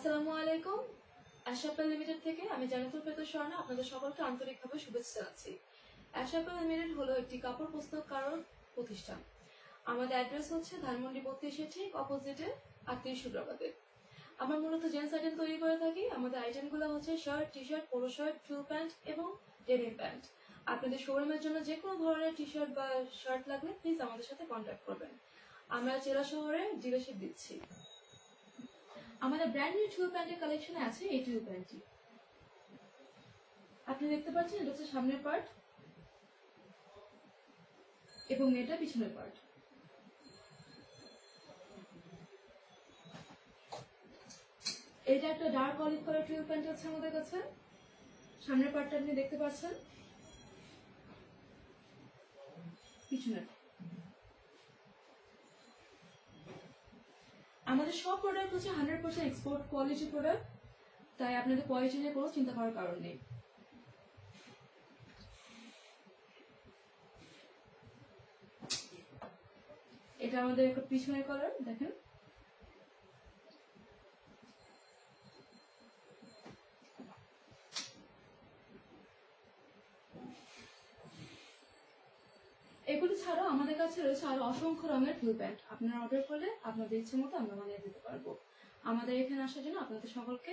আসসালামু আলাইকুম। অ্যাশাপেল লিমিটেড থেকে আমি জানাতুল ফেতর স্বর্ণা আপনাদের সকলকে আন্তরিকভাবে শুভেচ্ছা জানাচ্ছি। অ্যাশাপেল লিমিটেড হলো একটি কাপড় প্রস্তুতকারক প্রতিষ্ঠান। আমাদের অ্যাড্রেস হচ্ছে ধানমন্ডি বত্রিশে ঠিক অপোজিটে আটত্রিশ শুক্রবাদে আমরা মূলত জেন্টস আইটেম তৈরি করে থাকি। আমাদের আইটেমগুলো হচ্ছে shirt T shirt polo shirt full pant এবং ডেনিম প্যান্ট আপনাদের শোরুমের জন্য যে কোনো ধরনের টি শার্ট বা শার্ট লাগলে প্লিজ আমাদের সাথে কন্ট্যাক্ট করবেন। আমরা জেলা শহরে ডিলারশিপ দিচ্ছি। আমাদের ব্র্যান্ড নিউ টুল প্যান্টের কালেকশনে আছে এই টুল প্যান্টটি আপনি দেখতে পাচ্ছেন এটা হচ্ছে সামনের পার্ট এবং এটা পিছনের পার্ট এটা একটা dark olive colour twill pant আছে আমাদের কাছে, সামনের পার্টটা আপনি দেখতে পাচ্ছেন। পিছনের আমাদের সব প্রোডাক্ট হচ্ছে hundred percent export quality product তাই আপনাদের কোয়ালিটি নিয়ে কোনো চিন্তা করার কারণ নেই। এটা আমাদের একটা পিছনের কালার দেখেন। এগুলো ছাড়াও আমাদের কাছে রয়েছে আরও অসংখ্য রঙের ফুল প্যান্ট আপনারা অর্ডার করলে আপনাদের ইচ্ছে মতো আমরা বানিয়ে দিতে পারব। আমাদের এখানে আসার জন্য আপনাদের সকলকে